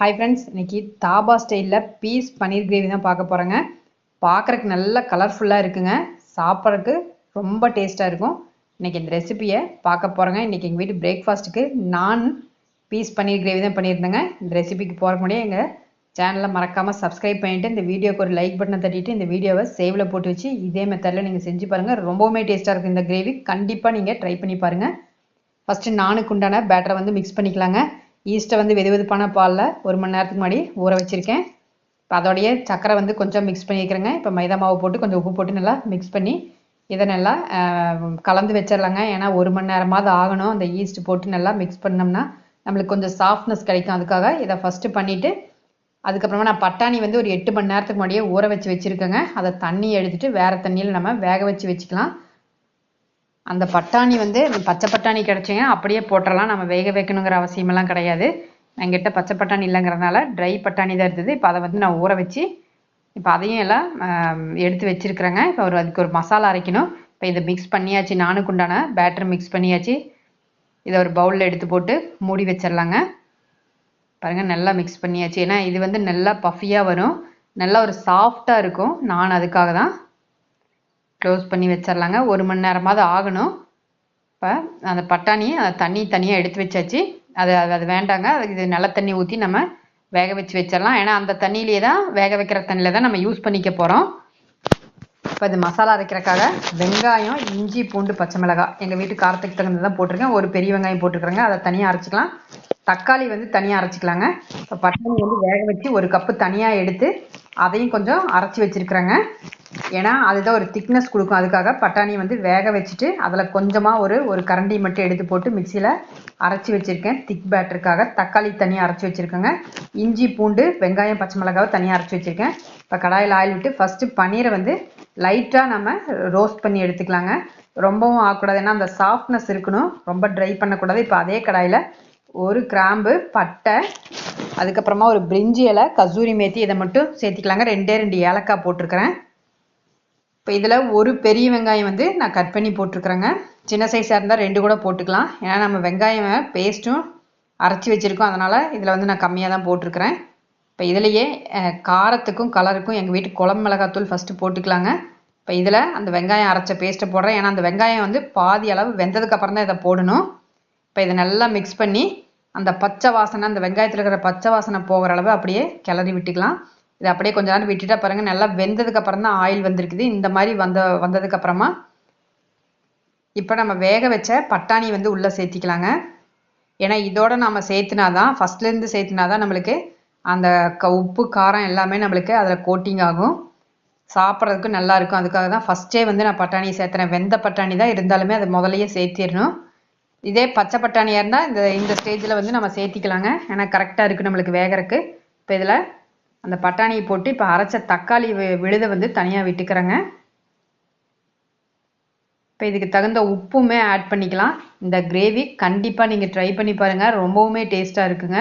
Hi friends இன்னைக்கு தாபா ஸ்டைலில் piece பன்னீர் gravy தான் பார்க்க போகிறேங்க பார்க்குறக்கு நல்ல கலர்ஃபுல்லாக இருக்குங்க. சாப்பிட்றதுக்கு ரொம்ப டேஸ்ட்டாக இருக்கும். இன்றைக்கி இந்த ரெசிபியை பார்க்க போகிறேங்க இன்றைக்கி எங்கள் வீட்டு பிரேக்ஃபாஸ்ட்டுக்கு நான் பீஸ் பன்னீர் கிரேவி தான் பண்ணியிருந்தேங்க. இந்த ரெசிபிக்கு போகிற முன்னாடி எங்கள் சேனலை மறக்காமல் சப்ஸ்கிரைப் பண்ணிவிட்டு இந்த வீடியோக்கு ஒரு லைக் பட்டனை தட்டிட்டு இந்த வீடியோவை சேவில் போட்டு வச்சு இதே மெத்தடில் நீங்கள் செஞ்சு பாருங்கள் ரொம்பவுமே டேஸ்ட்டாக இருக்கும் இந்த கிரேவி கண்டிப்பாக நீங்கள் ட்ரை பண்ணி பாருங்கள் ஃபஸ்ட்டு நானுக்கு உண்டான பேட்டரை வந்து மிக்ஸ் பண்ணிக்கலாங்க. ஈஸ்ட்டை வந்து வெது வெதுப்பான பாலில் ஒரு மணி நேரத்துக்கு முன்னாடி ஊற வச்சுருக்கேன். இப்போ அதோடைய சக்கரை வந்து கொஞ்சம் மிக்ஸ் பண்ணிக்கிறேங்க. இப்போ மைதா மாவு போட்டு கொஞ்சம் உப்பு போட்டு நல்லா மிக்ஸ் பண்ணி இதை நல்லா கலந்து வச்சிடலாங்க. ஏன்னா ஒரு மணி நேரமாவது ஆகணும். அந்த ஈஸ்ட் போட்டு நல்லா மிக்ஸ் பண்ணோம்னா நம்மளுக்கு கொஞ்சம் சாஃப்ட்னஸ் கிடைக்கும். அதுக்காக இதை ஃபஸ்ட்டு பண்ணிவிட்டு அதுக்கப்புறமா நான் பட்டாணி வந்து ஒரு எட்டு மணி நேரத்துக்கு முன்னாடியே ஊற வச்சு வச்சுருக்கேங்க. அதை தண்ணி எடுத்துட்டு வேறு தண்ணியில் நம்ம வேக வச்சு வச்சுக்கலாம். அந்த பட்டாணி வந்து பச்சை பட்டாணி கிடச்சிங்கன்னா அப்படியே போட்டுடலாம் நம்ம வேக வைக்கணுங்கிற அவசியமெல்லாம் கிடையாது. என்கிட்ட பச்சை பட்டாணி இல்லைங்கிறதுனால ட்ரை பட்டாணி தான் இருந்தது. இப்போ அதை வந்து நான் ஊற வச்சு இப்போ அதையும் எல்லாம் எடுத்து வச்சுருக்குறேங்க. இப்போ ஒரு அதுக்கு ஒரு மசாலா அரைக்கணும். இப்போ இதை மிக்ஸ் பண்ணியாச்சு. நானுக்கு உண்டான பேட்டர் மிக்ஸ் பண்ணியாச்சு. இதை ஒரு பவுலில் எடுத்து போட்டு மூடி வச்சிடலாங்க பாருங்கள் நல்லா மிக்ஸ் பண்ணியாச்சு. ஏன்னா இது வந்து நல்லா பஃபியாக வரும். நல்லா ஒரு சாஃப்டாக இருக்கும். நான் அதுக்காக தான் க்ளோஸ் பண்ணி வச்சிடலாங்க ஒரு மணி நேரமாவது ஆகணும். இப்போ அந்த பட்டாணியை அந்த தண்ணி தனியாக எடுத்து வச்சாச்சு. அது அது அது வேண்டாங்க. இது நல்ல தண்ணி ஊற்றி நம்ம வேக வச்சு வச்சிடலாம் ஏன்னா அந்த தண்ணியிலே தான் வேக வைக்கிற தண்ணியில் தான் நம்ம யூஸ் பண்ணிக்க போகிறோம் இப்போ இது மசாலா அரைக்கிறக்காக வெங்காயம் இஞ்சி பூண்டு பச்சை மிளகாய். எங்கள் வீட்டு காரத்துக்கு தகுந்தது தான் போட்டிருக்கேன். ஒரு பெரிய வெங்காயம் போட்டிருக்கிறேங்க. அதை தனியாக அரைச்சிக்கலாம். தக்காளி வந்து தனியாக அரைச்சிக்கலாங்க. இப்போ பட்டாணி வந்து வேக வச்சு ஒரு கப்பு தனியாக எடுத்து அதையும் கொஞ்சம் அரைச்சி வச்சுருக்குறேங்க. ஏன்னா அதுதான் ஒரு திக்னஸ் கொடுக்கும். அதுக்காக பட்டாணி வந்து வேக வச்சுட்டு அதில் கொஞ்சமாக ஒரு ஒரு கரண்டி மட்டும் எடுத்து போட்டு மிக்சியில் அரைச்சி வச்சுருக்கேன். திக் பேட்டருக்காக தக்காளி தனியாக அரைச்சி வச்சுருக்கேங்க. இஞ்சி பூண்டு வெங்காயம் பச்சை மிளகாவை தனியாக அரைச்சி வச்சுருக்கேன். இப்போ கடாயில் ஆயில் விட்டு ஃபஸ்ட்டு பன்னீரை வந்து லைட்டாக நம்ம ரோஸ்ட் பண்ணி எடுத்துக்கலாங்க. ரொம்பவும் ஆகக்கூடாது. ஏன்னா அந்த சாஃப்ட்னஸ் இருக்கணும். ரொம்ப ட்ரை பண்ணக்கூடாது. இப்போ அதே கடாயில் ஒரு கிராம்பு பட்டை அதுக்கப்புறமா ஒரு பிரிஞ்சி இலை கசூரி மேத்தி இதை மட்டும் சேர்த்திக்கலாங்க. ரெண்டே ரெண்டு ஏலக்காய் போட்டிருக்கிறேன். இப்போ இதில் ஒரு பெரிய வெங்காயம் வந்து நான் கட் பண்ணி போட்டிருக்கிறேங்க. சின்ன சைஸாக இருந்தால் ரெண்டு கூட போட்டுக்கலாம். ஏன்னா நம்ம வெங்காயம் பேஸ்ட்டும் அரைச்சி வச்சுருக்கோம். அதனால் இதில் வந்து நான் கம்மியாக தான் போட்டிருக்கிறேன். இப்போ இதுலேயே காரத்துக்கும் கலருக்கும் எங்கள் வீட்டு குழம்பு மிளகாத்தூள் ஃபஸ்ட்டு போட்டுக்கலாங்க. இப்போ இதில் அந்த வெங்காயம் அரைச்ச பேஸ்ட்டை போடுறேன். ஏன்னா அந்த வெங்காயம் வந்து பாதி அளவு வெந்ததுக்கப்புறம் தான் இதை போடணும். இப்போ இதை நல்லா மிக்ஸ் பண்ணி அந்த பச்சை வாசனை அந்த வெங்காயத்தில் இருக்கிற பச்சை வாசனை போகிற அளவு அப்படியே கிளறி விட்டுக்கலாம். இது அப்படியே கொஞ்ச நேரம் விட்டுட்டா பாருங்கள் நல்லா வெந்ததுக்கு அப்புறம் தான் ஆயில் வந்திருக்குது. இந்த மாதிரி வந்த வந்ததுக்கு அப்புறமா இப்போ நம்ம வேக வச்ச பட்டாணி வந்து உள்ளே சேர்த்திக்கலாங்க. ஏன்னா இதோட நம்ம சேர்த்துனா தான் ஃபஸ்ட்லேருந்து சேர்த்துனா தான் நம்மளுக்கு அந்த க உப்பு காரம் எல்லாமே நம்மளுக்கு அதில் கோட்டிங் ஆகும். சாப்பிட்றதுக்கு நல்லாயிருக்கும் அதுக்காக தான் ஃபஸ்ட்டே வந்து நான் பட்டாணி சேர்த்துறேன். வெந்த பட்டாணி தான் இருந்தாலுமே அதை முதலையே சேர்த்திடணும். இதே பச்சை பட்டாணியாக இருந்தால் இந்த இந்த ஸ்டேஜில் வந்து நம்ம சேர்த்திக்கலாங்க. ஏன்னா கரெக்டாக இருக்குது நம்மளுக்கு வேகிறக்கு. இப்போ இதில் அந்த பட்டாணியை போட்டு இப்போ அரைச்ச தக்காளி விழுதை வந்து தனியாக விட்டுக்கிறேங்க. இப்போ இதுக்கு தகுந்த உப்புமே ஆட் பண்ணிக்கலாம். இந்த கிரேவி கண்டிப்பாக நீங்கள் ட்ரை பண்ணி பாருங்கள் ரொம்பவுமே டேஸ்ட்டாக இருக்குங்க.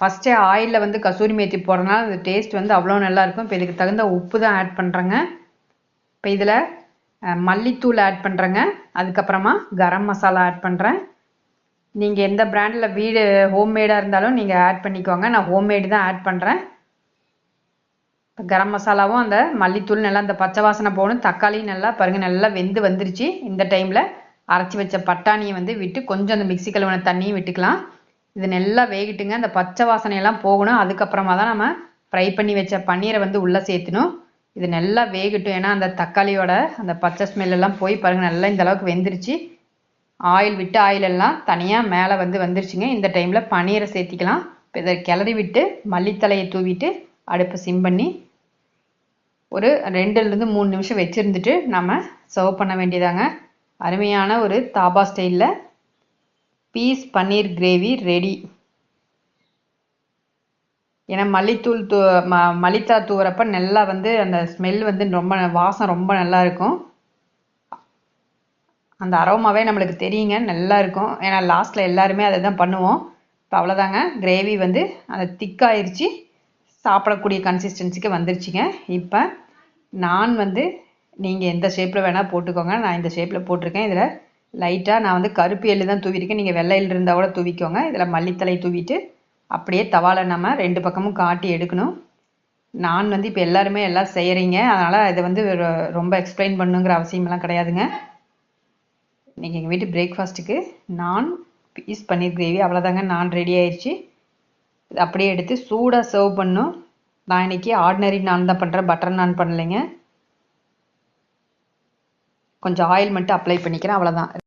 ஃபஸ்ட்டே ஆயிலில் வந்து கசூரி மேத்தி போடுறதுனால அந்த டேஸ்ட் வந்து அவ்வளோ நல்லாயிருக்கும் இப்போ இதுக்கு தகுந்த உப்பு தான் ஆட் பண்ணுறேங்க இப்போ இதில் மல்லித்தூள் ஆட் பண்ணுறேங்க அதுக்கப்புறமா கரம் மசாலா ஆட் பண்ணுறேன் நீங்கள் எந்த பிராண்டில் வீடு ஹோம்மேடாக இருந்தாலும் நீங்கள் ஆட் பண்ணிக்கோங்க. நான் ஹோம்மேடு தான் ஆட் பண்ணுறேன் கரம் மசாலாவும் அந்த மல்லித்தூள் நல்லா அந்த பச்சை வாசனை போகணும். தக்காளி நல்லா பாருங்கள் நல்லா வெந்து வந்துருச்சு. இந்த டைமில் அரைச்சி வச்ச பட்டாணியை வந்து விட்டு கொஞ்சம் அந்த மிக்சி கழுவின தண்ணியும் விட்டுக்கலாம். இது நல்லா வேகிட்டுங்க. அந்த பச்சை வாசனையெல்லாம் போகணும். அதுக்கப்புறமா தான் நம்ம ஃப்ரை பண்ணி வச்ச பன்னீரை வந்து உள்ளே சேர்த்துணும். இது நல்லா வேகட்டும். ஏன்னா அந்த தக்காளியோட அந்த பச்சை ஸ்மெல் எல்லாம் போய் பாருங்கள் நல்லா இந்த அளவுக்கு வெந்துருச்சு. ஆயில் விட்டு ஆயில் எல்லாம் தனியாக மேலே வந்து வந்துருச்சுங்க. இந்த டைமில் பன்னீரை சேர்த்திக்கலாம். இப்போ இதை கிளறி விட்டு மல்லித்தலையை தூவிட்டு அடுப்பை சிம் பண்ணி ஒரு ரெண்டுலேருந்து மூணு நிமிஷம் வச்சுருந்துட்டு நம்ம சர்வ் பண்ண வேண்டியதாங்க. அருமையான ஒரு தாபா ஸ்டைலில் பீஸ் பன்னீர் கிரேவி ரெடி ஏன்னா மல்லித்தூள் தூ ம மல்லித்தா தூவுறப்ப நல்லா வந்து அந்த ஸ்மெல் வந்து ரொம்ப வாசம் ரொம்ப நல்லா இருக்கும். அந்த அரோமாவே நம்மளுக்கு தெரியுங்க நல்லா இருக்கும். ஏன்னா லாஸ்ட்டில் எல்லாருமே அதை தான் பண்ணுவோம். இப்போ அவ்வளோதாங்க கிரேவி வந்து அந்த திக்காயிருச்சு. சாப்பிடக்கூடிய கன்சிஸ்டன்சிக்கு வந்துருச்சுங்க. இப்போ நான் வந்து நீங்கள் எந்த ஷேப்பில் வேணால் போட்டுக்கோங்க. நான் இந்த ஷேப்பில் போட்டிருக்கேன். இதில் லைட்டாக நான் வந்து கருப்பு எள்ளு தான் தூவிருக்கேன் நீங்கள் வெள்ளை எள்ளு இருந்தால் கூட தூவிக்கோங்க. இதில் மல்லித்தலை தூவிட்டு அப்படியே தவாவில் நம்ம ரெண்டு பக்கமும் காட்டி எடுக்கணும். நான் வந்து இப்போ எல்லாருமே எல்லாம் செய்கிறீங்க அதனால் இதை வந்து ரொம்ப எக்ஸ்பிளைன் பண்ணுங்கிற அவசியமெல்லாம் கிடையாதுங்க. இன்றைக்கி எங்கள் வீட்டு பிரேக்ஃபாஸ்ட்டுக்கு நான் பீஸ் பன்னீர் கிரேவி அவ்வளோதாங்க நான் ரெடி ஆயிடுச்சு இது அப்படியே எடுத்து சூடாக சர்வ் பண்ணும் நான் இன்னைக்கு ஆர்டினரி நான் தான் பண்ணுறேன் பட்டர் நான் பண்ணலைங்க. கொஞ்சம் ஆயில் மட்டும் அப்ளை பண்ணிக்கிறேன். அவ்வளோதான்